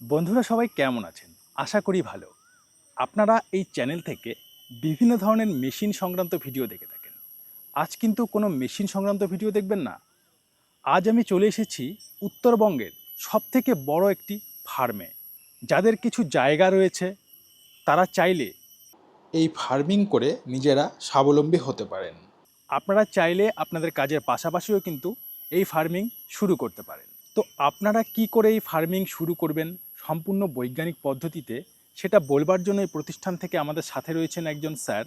বন্ধুরা সবাই কেমন আছেন? আশা করি ভালো। আপনারা এই চ্যানেল থেকে বিভিন্ন ধরনের মেশিন সংক্রান্ত ভিডিও দেখে থাকেন। আজ কিন্তু কোনো মেশিন সংক্রান্ত ভিডিও দেখবেন না। আজ আমি চলে এসেছি উত্তরবঙ্গের সবথেকে বড় একটি ফার্মে। যাদের কিছু জায়গা রয়েছে, তারা চাইলে এই ফার্মিং করে নিজেরা স্বাবলম্বী হতে পারেন। আপনারা চাইলে আপনাদের কাজের পাশাপাশিও কিন্তু এই ফার্মিং শুরু করতে পারেন। তো আপনারা কি করে এই ফার্মিং শুরু করবেন? সম্পূর্ণ বৈজ্ঞানিক পদ্ধতিতে সেটা বলবার জন্য এই প্রতিষ্ঠান থেকে আমাদের সাথে রয়েছেন একজন স্যার।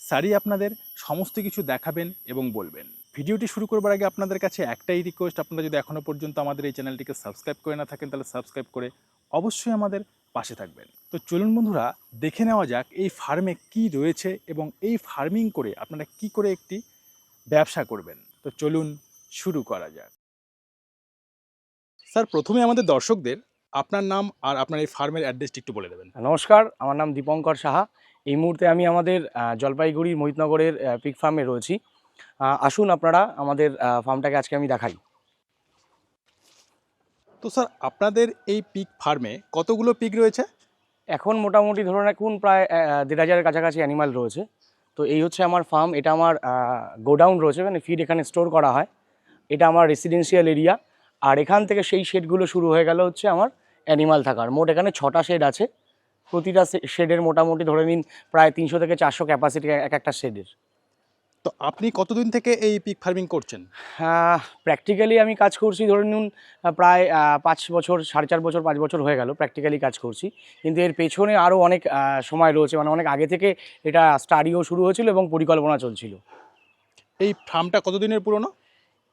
স্যারই আপনাদের সমস্ত কিছু দেখাবেন এবং বলবেন। ভিডিওটি শুরু করবার আগে আপনাদের কাছে একটাই রিকোয়েস্ট আপনারা যদি এখনও পর্যন্ত আমাদের এই চ্যানেলটিকে সাবস্ক্রাইব করে না থাকেন, তাহলে সাবস্ক্রাইব করে অবশ্যই আমাদের পাশে থাকবেন। তো চলুন বন্ধুরা, দেখে নেওয়া যাক এই ফার্মে কি রয়েছে এবং এই ফার্মিং করে আপনারা কি করে একটি ব্যবসা করবেন। তো চলুন শুরু করা যাক। স্যার, প্রথমে আমাদের দর্শকদের আপনার নাম আর আপনার এই ফার্মের অ্যাড্রেসটি একটু বলে দেবেন। নমস্কার আমার নাম দীপঙ্কর সাহা। এই মুহূর্তে আমি আমাদের জলপাইগুড়ির মোহিতনগরের পিক ফার্মে রয়েছি। আসুন আপনারা আমাদের ফার্মটাকে আজকে আমি দেখাই। তো স্যার আপনাদের এই পিক ফার্মে কতগুলো পিক রয়েছে? এখন মোটামুটি ধরুন এখন প্রায় দেড় হাজারের কাছাকাছি অ্যানিমাল রয়েছে। তো এই হচ্ছে আমার ফার্ম এটা আমার গোডাউন রয়েছে মানে ফিড এখানে স্টোর করা হয়। এটা আমার রেসিডেন্সিয়াল এরিয়া আর এখান থেকে সেই শেডগুলো শুরু হয়ে গেল হচ্ছে আমার অ্যানিমাল থাকার। মোট এখানে ছটা শেড আছে। প্রতিটা শেডের মোটামুটি ধরে নিন প্রায় তিনশো থেকে চারশো ক্যাপাসিটি এক একটা শেডের তো আপনি কতদিন থেকে এই পিক ফার্মিং করছেন? প্র্যাকটিক্যালি আমি কাজ করছি ধরে নিন প্রায় পাঁচ বছর সাড়ে চার বছর পাঁচ বছর হয়ে গেল প্র্যাকটিক্যালি কাজ করছি। কিন্তু এর পেছনে আরও অনেক সময় রয়েছে। মানে অনেক আগে থেকে এটা স্টাডিও শুরু হয়েছিল এবং পরিকল্পনা চলছিল। এই ফার্মটা কতদিনের পুরনো?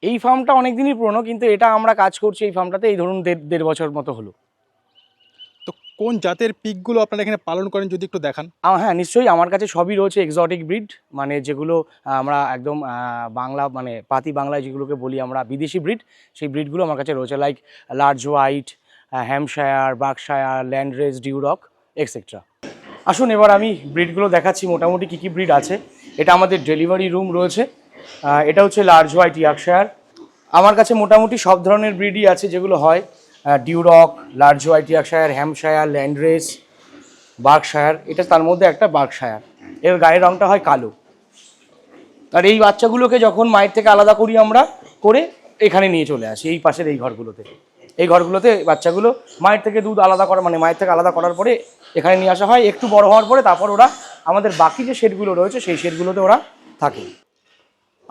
এই ফার্মটা অনেক দিনই পুরনো কিন্তু এটা আমরা কাজ করছি এই ফার্মটাতে এই ধরুন দেড় দেড় বছর মতো হলো। কোন জাতের পিকগুলো আপনারা এখানে পালন করেন যদি একটু দেখান? হ্যাঁ নিশ্চয়ই আমার কাছে সবই রয়েছে এক্সোটিক ব্রিড মানে যেগুলো আমরা একদম বাংলা মানে পাতি বাংলায় যেগুলোকে বলি আমরা বিদেশি ব্রিড সেই ব্রিডগুলো আমার কাছে রয়েছে like large white Hampshire Berkshire landrace Duroc etcetera আসুন, এবার আমি ব্রিডগুলো দেখাচ্ছি, মোটামুটি কী কী ব্রিড আছে। এটা আমাদের ডেলিভারি রুম রয়েছে এটা হচ্ছে লার্জ হোয়াইট ইয়াকশায়ার আমার কাছে মোটামুটি সব ধরনের ব্রিডই আছে যেগুলো হয়। Duroc, large white Yorkshire Hampshire Landrace, Berkshire, এটা তার মধ্যে একটা বার্কশায়ার। এর গায়ের রংটা হয় কালো। আর এই বাচ্চাগুলোকে যখন মায়ের থেকে আলাদা করি আমরা, করে এখানে নিয়ে চলে আসি, এই পাশের এই ঘরগুলোতে। এই ঘরগুলোতে বাচ্চাগুলো মায়ের থেকে দুধ আলাদা করা মানে মায়ের থেকে আলাদা করার পরে এখানে নিয়ে আসা হয়। একটু বড় হওয়ার পরে তারপর ওরা আমাদের বাকি যে শেডগুলো রয়েছে, সেই শেডগুলোতে ওরা থাকে।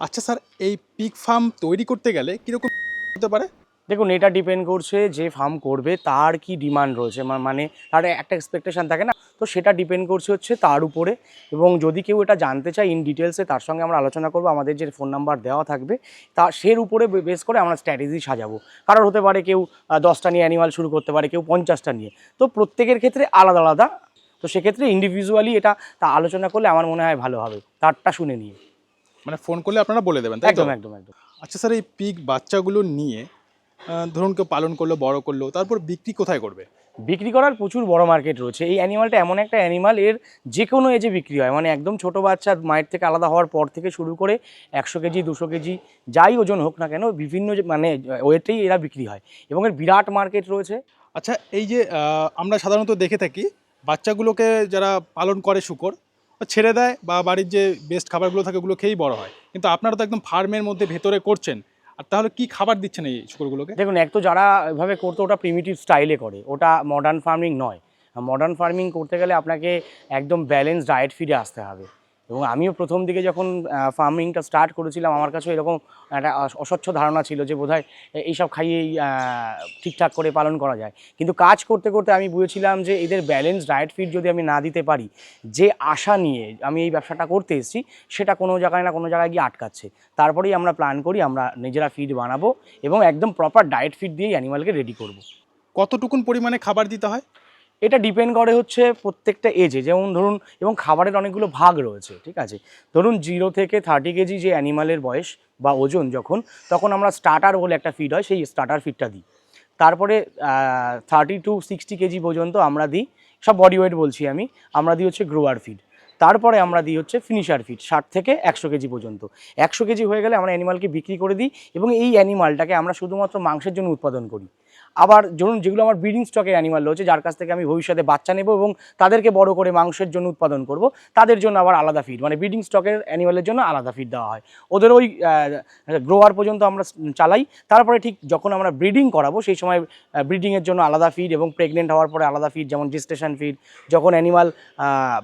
আচ্ছা স্যার, এই পিক ফার্ম তৈরি করতে গেলে কীরকম হতে পারে? দেখুন এটা ডিপেন্ড করছে যে ফার্ম করবে তার কি ডিমান্ড রয়েছে। মানে তার একটা এক্সপেকটেশন থাকে না তো সেটা ডিপেন্ড করছে হচ্ছে তার উপরে। এবং যদি কেউ এটা জানতে চায় ইন ডিটেলসে তার সঙ্গে আমরা আলোচনা করব। আমাদের যে ফোন নাম্বার দেওয়া থাকবে তা সের উপরে বেস করে আমরা স্ট্র্যাটেজি সাজাবো। কারোর হতে পারে কেউ দশটা নিয়ে অ্যানিমাল শুরু করতে পারে কেউ পঞ্চাশটা নিয়ে। তো প্রত্যেকের ক্ষেত্রে আলাদা আলাদা। তো সেক্ষেত্রে ইন্ডিভিজুয়ালি এটা তা আলোচনা করলে আমার মনে হয় ভালো হবে। তারটা শুনে নিয়ে। মানে ফোন করলে আপনারা বলে দেবেন একদম একদম একদম। আচ্ছা স্যার এই পিক বাচ্চাগুলো নিয়ে ধরুন কেউ পালন করল বড় করল তারপর বিক্রি কোথায় করবে? বিক্রি করার প্রচুর বড় মার্কেট রয়েছে। এই অ্যানিমালটা এমন একটা অ্যানিমাল এর যে কোনো এজে বিক্রি হয়। মানে একদম ছোট বাচ্চার মায়ের থেকে আলাদা হওয়ার পর থেকে শুরু করে একশো কেজি দুশো কেজি যাই ওজন হোক না কেন বিভিন্ন যে- মানে ওয়েটেই এরা বিক্রি হয়। এবং এর বিরাট মার্কেট রয়েছে। আচ্ছা এই যে আমরা সাধারণত দেখে থাকি বাচ্চাগুলোকে যারা পালন করে শুকর ছেড়ে দেয় বা বাড়ির যে বেস্ট খাবারগুলো থাকে ওগুলো খেয়েই বড় হয়। কিন্তু আপনারা তো একদম ফার্মের মধ্যে ভেতরে করছেন। আর তাহলে কি খাবার দিচ্ছেন এই শুকরগুলোকে? দেখুন, এক তো যারা এভাবে করতো, ওটা প্রিমিটিভ স্টাইলে করে। ওটা মডার্ন ফার্মিং নয়। মডার্ন ফার্মিং করতে গেলে আপনাকে একদম ব্যালেন্স ডায়েট ফিরে আসতে হবে। এবং আমিও প্রথম দিকে যখন ফার্মিংটা স্টার্ট করেছিলাম, আমার কাছেও এরকম একটা অস্বচ্ছ ধারণা ছিল যে বোধহয় এইসব খাইয়েই ঠিকঠাক করে পালন করা যায়। কিন্তু কাজ করতে করতে আমি বুঝেছিলাম যে এদের ব্যালেন্স ডায়েট ফিড যদি আমি না দিতে পারি, যে আশা নিয়ে আমি এই ব্যবসাটা করতে এসেছি, সেটা কোনো জায়গায় না কোনো জায়গায় গিয়ে আটকাচ্ছে। তারপরেই আমরা প্ল্যান করি, আমরা নিজেরা ফিড বানাবো এবং একদম প্রপার ডায়েট ফিড দিয়েই অ্যানিমালকে রেডি করব। কতটুকুন পরিমাণে খাবার দিতে হয়? এটা ডিপেন্ড করে হচ্ছে প্রত্যেকটা এজে যেমন ধরুন, এবং খাবারের অনেকগুলো ভাগ রয়েছে, ঠিক আছে? ধরুন জিরো থেকে থার্টি কেজি যে অ্যানিমালের বয়স বা ওজন যখন, তখন আমরা স্টার্টার বলে একটা ফিড হয়, সেই স্টার্টার ফিডটা দিই। তারপরে থার্টি টু সিক্সটি কেজি পর্যন্ত আমরা দিই, সব বডি ওয়েট বলছি আমি, আমরা দিই হচ্ছে গ্রোয়ার ফিড তারপরে আমরা দিই হচ্ছে ফিনিশার ফিড ষাট থেকে একশো কেজি পর্যন্ত। একশো কেজি হয়ে গেলে আমরা অ্যানিমালকে বিক্রি করে দিই, এবং এই অ্যানিমালটাকে আমরা শুধুমাত্র মাংসের জন্য উৎপাদন করি। আবার ধরুন যেগুলো আমার ব্রিডিং স্টকের অ্যানিমাল রয়েছে, যার কাছ থেকে আমি ভবিষ্যতে বাচ্চা নেব এবং তাদেরকে বড় করে মাংসের জন্য উৎপাদন করব, তাদের জন্য আবার আলাদা ফিড মানে ব্রিডিং স্টকের অ্যানিমালের জন্য আলাদা ফিড দেওয়া হয়। ওদের ওই গ্রোয়ার পর্যন্ত আমরা চালাই, তারপরে ঠিক যখন আমরা ব্রিডিং করাবো, সেই সময় ব্রিডিংয়ের জন্য আলাদা ফিড এবং প্রেগনেন্ট হওয়ার পরে আলাদা ফিড যেমন জেস্টেশন ফিড যখন অ্যানিমাল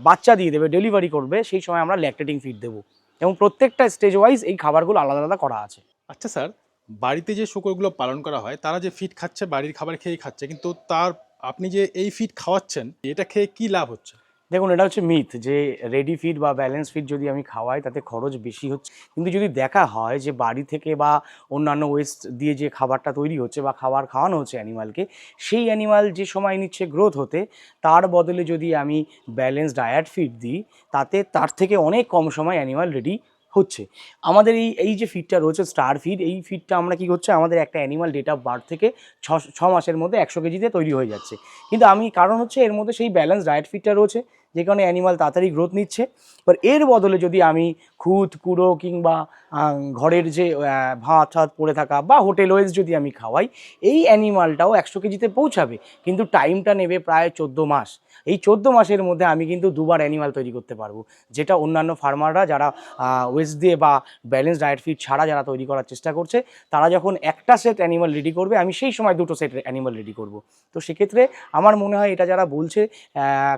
বাচ্চা দিয়ে দেবে ডেলিভারি করবে, সেই সময় আমরা ল্যাকটেটিং ফিড দেবো। এবং প্রত্যেকটা স্টেজ ওয়াইজ এই খাবারগুলো আলাদা আলাদা করা আছে। আচ্ছা স্যার বাড়িতে যে শুকরগুলো পালন করা হয়, তারা যে ফিড খাচ্ছে, বাড়ির খাবার খেয়েই খাচ্ছে, কিন্তু তার, আপনি যে এই ফিড খাওয়াচ্ছেন, এটা খেয়ে কি লাভ হচ্ছে? দেখুন, এটা হচ্ছে মিথ যে রেডি ফিড বা ব্যালেন্স ফিড যদি আমি খাওয়াই, তাতে খরচ বেশি হচ্ছে। কিন্তু যদি দেখা হয় যে বাড়ি থেকে বা অন্যান্য ওয়েস্ট দিয়ে যে খাবারটা তৈরি হচ্ছে বা খাবার খাওয়ানো হচ্ছে অ্যানিমালকে সেই অ্যানিমাল যে সময় নিচ্ছে গ্রোথ হতে, তার বদলে যদি আমি ব্যালেন্স ডায়েট ফিড দিই, তাতে তার থেকে অনেক কম সময় অ্যানিমাল রেডি হচ্ছে। আমাদের এই এই যে ফিডটা রয়েছে স্টার ফিড এই ফিডটা আমরা কি হচ্ছে, আমাদের একটা অ্যানিমাল ডেট অফ বার্থ থেকে ছ ছ মাসের মধ্যে একশো কেজিতে তৈরি হয়ে যাচ্ছে। কিন্তু আমি, কারণ হচ্ছে এর মধ্যে সেই ব্যালেন্স ডায়েট ফিডটা রয়েছে যে কারণে অ্যানিমাল তাড়াতাড়ি গ্রোথ নিচ্ছে। এবার এর বদলে যদি আমি খুদ, কুড়ো কিংবা ঘরের যে ভাত টাত পড়ে থাকা বা হোটেল ওয়েজ যদি আমি খাওয়াই, এই অ্যানিমালটাও একশো কেজিতে পৌঁছাবে। কিন্তু টাইমটা নেবে প্রায় চোদ্দ মাস। এই চোদ্দ মাসের মধ্যে আমি কিন্তু দুবার অ্যানিমাল তৈরি করতে পারব। যেটা অন্যান্য ফার্মাররা যারা ওয়েস্ট দিয়ে বা ব্যালেন্স ডায়েট ফিড ছাড়া যারা তৈরি করার চেষ্টা করছে, তারা যখন একটা সেট অ্যানিমাল রেডি করবে, আমি সেই সময় দুটো সেট অ্যানিমাল রেডি করব। তো সেক্ষেত্রে আমার মনে হয় এটা যারা বলছে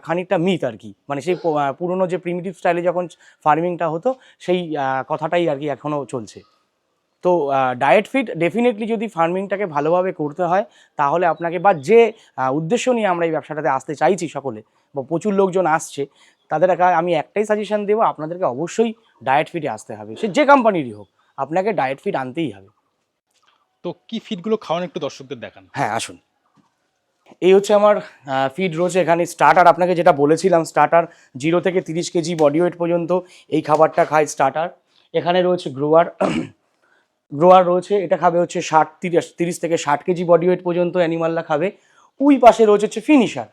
খানিকটা মিথ আর কি। মানে সেই পুরনো যে প্রিমিটিভ স্টাইলে যখন ফার্মিংটা হতো সেই কথাটাই আর কি এখনও চলছে। তো ডায়েট ফিট ডেফিনেটলি যদি ফার্মিংটাকে ভালোভাবে করতে হয় তাহলে আপনাকে বা যে উদ্দেশ্য নিয়ে আমরা এই ব্যবসাটাতে আসতে চাইছি সকলে বা প্রচুর লোকজন আসছে তাদের আমি একটাই সাজেশন দেবো আপনাদেরকে অবশ্যই ডায়েট ফিটে আসতে হবে। সে যে কোম্পানিরই হোক আপনাকে ডায়েট ফিট আনতেই হবে। তো কি ফিডগুলো খাওয়ান একটু দর্শকদের দেখান। হ্যাঁ আসুন। এই হচ্ছে আমার ফিড রয়েছে এখানে স্টার্টার আপনাকে যেটা বলেছিলাম স্টার্টার জিরো থেকে তিরিশ কেজি বডি ওয়েট পর্যন্ত এই খাবারটা খায় স্টার্টার এখানে রয়েছে গ্রোয়ার গ্রোয়ার রয়েছে, এটা খাবে হচ্ছে ষাট, তিরিশ তিরিশ থেকে ষাট কেজি বডি ওয়েট পর্যন্ত অ্যানিমালরা খাবে। ওই পাশে রয়েছে হচ্ছে ফিনিশার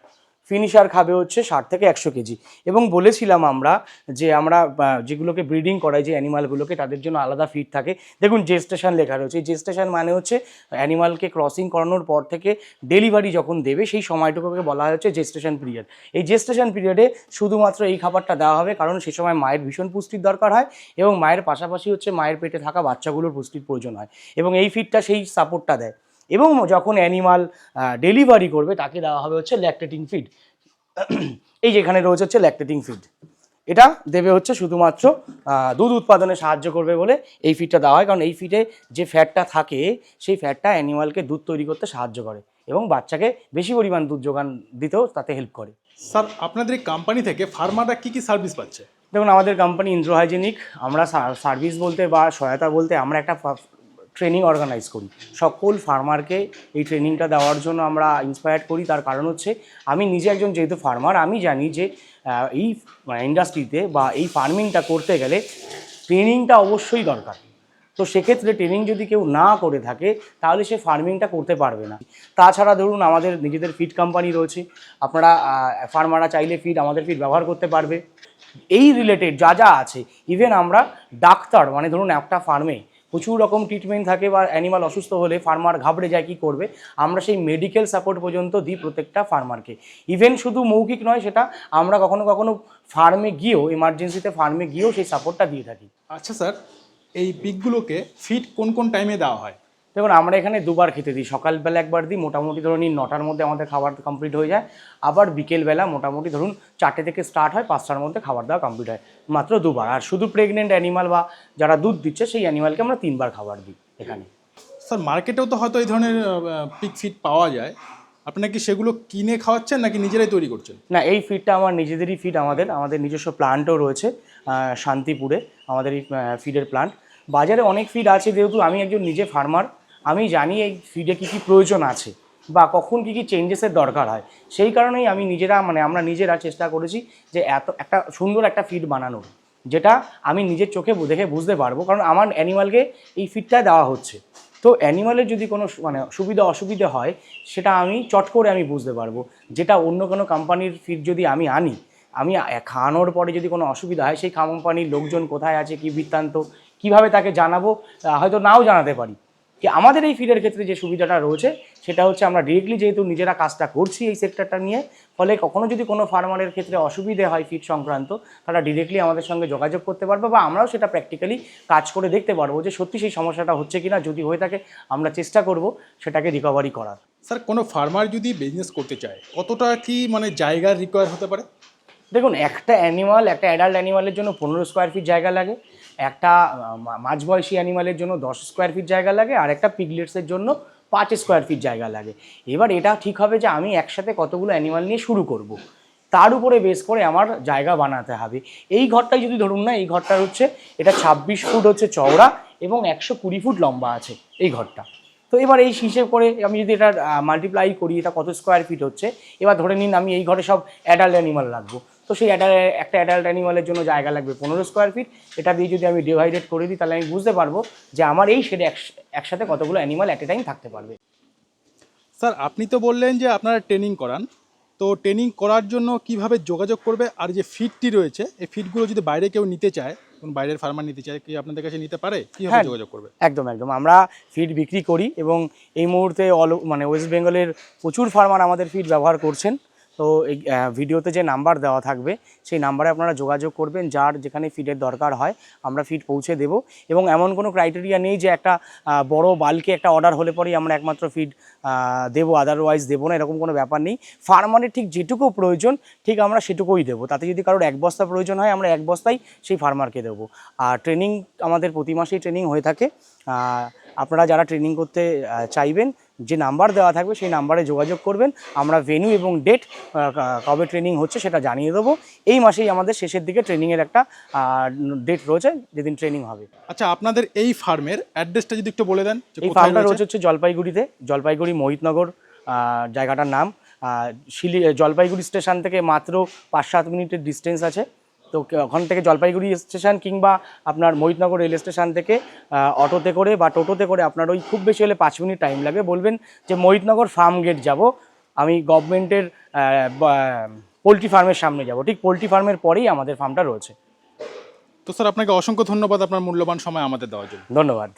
ফিনিশার খাবে হচ্ছে ষাট থেকে একশো কেজি। এবং বলেছিলাম আমরা যে আমরা যেগুলোকে ব্রিডিং করাই, যে অ্যানিমালগুলোকে তাদের জন্য আলাদা ফিড থাকে। দেখুন জেস্টেশন লেখা রয়েছে। জেস্টেশন মানে হচ্ছে অ্যানিমালকে ক্রসিং করানোর পর থেকে ডেলিভারি যখন দেবে, সেই সময়টুকুকে বলা হচ্ছে জেস্টেশন পিরিয়ড এই জেস্টেশন পিরিয়ডে শুধুমাত্র এই খাবারটা দেওয়া হবে, কারণ সে সময় মায়ের ভীষণ পুষ্টির দরকার হয় এবং মায়ের পাশাপাশি হচ্ছে মায়ের পেটে থাকা বাচ্চাগুলোর পুষ্টির প্রয়োজন হয়। এবং এই ফিডটা সেই সাপোর্টটা দেয়। এবং যখন অ্যানিমাল ডেলিভারি করবে তাকে দেওয়া হবে হচ্ছে ল্যাকটেটিং ফিড এই যেখানে রয়েছে হচ্ছে ল্যাকটেটিং ফিড এটা দেবে হচ্ছে শুধুমাত্র দুধ উৎপাদনে সাহায্য করবে বলে এই ফিডটা দেওয়া হয়। কারণ এই ফিডে যে ফ্যাটটা থাকে সেই ফ্যাটটা অ্যানিমালকে দুধ তৈরি করতে সাহায্য করে এবং বাচ্চাকে বেশি পরিমাণ দুধ যোগান দিতেও তাতে হেল্প করে। স্যার আপনাদের এই কোম্পানি থেকে ফার্মাররা কি কি সার্ভিস পাচ্ছে? দেখুন আমাদের কোম্পানি ইন্দ্র হাইজেনিক আমরা সার্ভিস বলতে বা সহায়তা বলতে আমরা একটা ট্রেনিং অর্গানাইজ করি। সকল ফার্মারকে এই ট্রেনিংটা দেওয়ার জন্য আমরা ইন্সপায়ার্ড করি। তার কারণ হচ্ছে, আমি নিজে একজন যেহেতু ফার্মার আমি জানি যে এই ইন্ডাস্ট্রিতে বা এই ফার্মিংটা করতে গেলে ট্রেনিংটা অবশ্যই দরকার। তো সেক্ষেত্রে ট্রেনিং যদি কেউ না করে থাকে, তাহলে সে ফার্মিংটা করতে পারবে না। তাছাড়া ধরুন, আমাদের নিজেদের ফিড কোম্পানি রয়েছে। আপনারা ফার্মাররা চাইলে ফিড আমাদের ফিড ব্যবহার করতে পারবে। এই রিলেটেড যা যা আছে ইভেন আমরা ডাক্তার মানে ধরুন একটা ফার্মে প্রচুর রকম ট্রিটমেন্ট থাকে বা অ্যানিমাল অসুস্থ হলে ফার্মার ঘাবড়ে যায় কী করবে? আমরা সেই মেডিকেল সাপোর্ট পর্যন্ত দিই প্রত্যেকটা ফার্মারকে ইভেন শুধু মৌখিক নয়, সেটা আমরা কখনো কখনো ফার্মে গিয়েও এমার্জেন্সিতে ফার্মে গিয়েও সেই সাপোর্টটা দিয়ে থাকি। আচ্ছা স্যার এই পিকগুলোকে ফিট কোন কোন টাইমে দেওয়া হয়? দেখুন আমরা এখানে দুবার খেতে দিই। সকালবেলা একবার দিই মোটামুটি ধরুন এই নটার মধ্যে আমাদের খাবার কমপ্লিট হয়ে যায়। আবার বিকেলবেলা মোটামুটি ধরুন চারটে থেকে স্টার্ট হয় পাঁচটার মধ্যে খাবার দাওয়া কমপ্লিট হয় মাত্র দুবার। আর শুধু প্রেগনেন্ট অ্যানিমাল বা যারা দুধ দিচ্ছে সেই অ্যানিমালকে আমরা তিনবার খাবার দিই এখানে। স্যার মার্কেটেও তো হয়তো এই ধরনের পিক ফিড পাওয়া যায়। আপনারা কি সেগুলো কিনে খাওয়াচ্ছেন নাকি নিজেরাই তৈরি করছেন? না এই ফিডটা আমার নিজেদেরই ফিড আমাদের আমাদের নিজস্ব প্লান্টও রয়েছে শান্তিপুরে আমাদের এই ফিডের প্লান্ট বাজারে অনেক ফিড আছে যেহেতু আমি একজন নিজে ফার্মার আমি জানি এই ফিডে কী কী প্রয়োজন আছে বা কখন কী কী চেঞ্জেসের দরকার হয়। সেই কারণেই আমি নিজেরা মানে আমরা নিজেরা চেষ্টা করেছি যে এত, একটা সুন্দর একটা ফিড বানানোর, যেটা আমি নিজের চোখে দেখে বুঝতে পারব। কারণ আমার অ্যানিমালকে এই ফিডটা দেওয়া হচ্ছে। তো অ্যানিমালের যদি কোনো মানে সুবিধা, অসুবিধা হয়, সেটা আমি চট করে আমি বুঝতে পারব। যেটা অন্য কোনো কোম্পানির ফিড যদি আমি আনি, আমি খাওয়ানোর পরে যদি কোনো অসুবিধা হয়, সেই কোম্পানির লোকজন কোথায় আছে, কি বৃত্তান্ত, কীভাবে তাকে জানাব হয়তো নাও জানাতে পারি। কি আমাদের এই ফিডের ক্ষেত্রে যে সুবিধাটা রয়েছে সেটা হচ্ছে আমরা ডিরেক্টলি যেহেতু নিজেরা কাজটা করছি এই সেক্টরটা নিয়ে ফলে কখনো যদি কোনো ফার্মারের ক্ষেত্রে অসুবিধে হয় ফিড সংক্রান্ত তারা ডিরেক্টলি আমাদের সঙ্গে যোগাযোগ করতে পারবে বা আমরাও সেটা প্র্যাকটিক্যালি কাজ করে দেখতে পারব যে সত্যি সেই সমস্যাটা হচ্ছে কিনা যদি হয়ে থাকে আমরা চেষ্টা করব সেটাকে রিকভারি করার। স্যার কোনো ফার্মার যদি বিজনেস করতে চায় কতটা কি মানে জায়গার রিকোয়ার হতে পারে? দেখুন একটা অ্যানিমাল একটা অ্যাডাল্ট অ্যানিমালের জন্য পনেরো স্কোয়ার ফিট জায়গা লাগে। একটা মাঝবয়সী অ্যানিমালের জন্য দশ স্কোয়ার ফিট জায়গা লাগে, আর একটা পিগলেটসের জন্য পাঁচ স্কোয়ার ফিট জায়গা লাগে। এবার এটা ঠিক হবে যে আমি একসাথে কতগুলো অ্যানিমাল নিয়ে শুরু করব। তার উপরে বেস করে আমার জায়গা বানাতে হবে। এই ঘরটাই যদি ধরুন না, এই ঘরটা হচ্ছে, এটা ছাব্বিশ ফুট হচ্ছে চওড়া এবং একশো কুড়ি ফুট লম্বা আছে এই ঘরটা। তো এবার এই হিসেব করে আমি যদি এটা মাল্টিপ্লাই করি, এটা কত স্কোয়ার ফিট হচ্ছে? এবার ধরে নিন আমি এই ঘরে সব অ্যাডাল্ট অ্যানিমাল রাখব। তো সেই অ্যাডাল্ট একটা অ্যাডাল্ট অ্যানিমালের জন্য জায়গা লাগবে পনেরো স্কোয়ার ফিট এটা দিয়ে যদি আমি ডিভাইডেড করে দিই তাহলে আমি বুঝতে পারব যে আমার এই শেডে একসাথে কতগুলো অ্যানিমাল অ্যাট এ টাইম থাকতে পারবে। স্যার আপনি তো বললেন যে আপনারা ট্রেনিং করান। তো ট্রেনিং করার জন্য কীভাবে যোগাযোগ করবে আর যে ফিডটি রয়েছে এই ফিডগুলো যদি বাইরে কেউ নিতে চায় কোন বাইরের ফার্মার নিতে চায় কি আপনাদের কাছে নিতে পারে? কীভাবে হ্যাঁ। যোগাযোগ করবে? একদম একদম। আমরা ফিড বিক্রি করি এবং এই মুহূর্তে অল মানে ওয়েস্ট বেঙ্গলের প্রচুর ফার্মার আমাদের ফিড ব্যবহার করছেন। তো এই ভিডিওতে যে নাম্বার দেওয়া থাকবে, সেই নাম্বারে আপনারা যোগাযোগ করবেন, যার যেখানে ফিডের দরকার হয়, আমরা ফিড পৌঁছে দেব। এবং এমন কোনো ক্রাইটেরিয়া নেই যে একটা বড় বাল্কে একটা অর্ডার হলে পরেই আমরা একমাত্র ফিড দেবো আদারওয়াইজ দেবো না, এরকম কোনো ব্যাপার নেই। ফার্মারের ঠিক যেটুকু প্রয়োজন, ঠিক আমরা সেটুকুই দেবো। তাতে যদি কারোর এক বস্তা প্রয়োজন হয়, আমরা এক বস্তাই সেই ফার্মারকে দেবো। আর ট্রেনিং আমাদের প্রতি মাসেই ট্রেনিং হয়ে থাকে। আপনারা যারা ট্রেনিং করতে চাইবেন যে নাম্বার দেওয়া থাকবে সেই নাম্বারে যোগাযোগ করবেন। আমরা ভেন্যু এবং ডেট কবে ট্রেনিং হচ্ছে সেটা জানিয়ে দেবো। এই মাসেই আমাদের শেষের দিকে ট্রেনিংয়ের একটা ডেট রয়েছে যেদিন ট্রেনিং হবে। আচ্ছা আপনাদের এই ফার্মের অ্যাড্রেসটা যদি একটু বলে দেন এই ফার্মটা রয়েছে? হচ্ছে জলপাইগুড়িতে জলপাইগুড়ি মোহিতনগর জায়গাটার নাম। শিলি জলপাইগুড়ি স্টেশন থেকে মাত্র পাঁচ সাত মিনিটের ডিস্টেন্স আছে। তো ওখান থেকে জলপাইগুড়ি স্টেশন কিংবা আপনার মহিতনগর রেল স্টেশন থেকে অটোতে করে বা টোটোতে করে আপনার ওই খুব বেশি হলে পাঁচ মিনিট টাইম লাগে বলবেন যে মহিতনগর ফার্ম গেট যাব আমি গভর্নমেন্টের পোলট্রি ফার্মের সামনে যাব। ঠিক পোলট্রি ফার্মের পরেই আমাদের ফার্মটা রয়েছে। তো স্যার আপনাকে অসংখ্য ধন্যবাদ আপনার মূল্যবান সময় আমাদের দেওয়ার জন্য। ধন্যবাদ।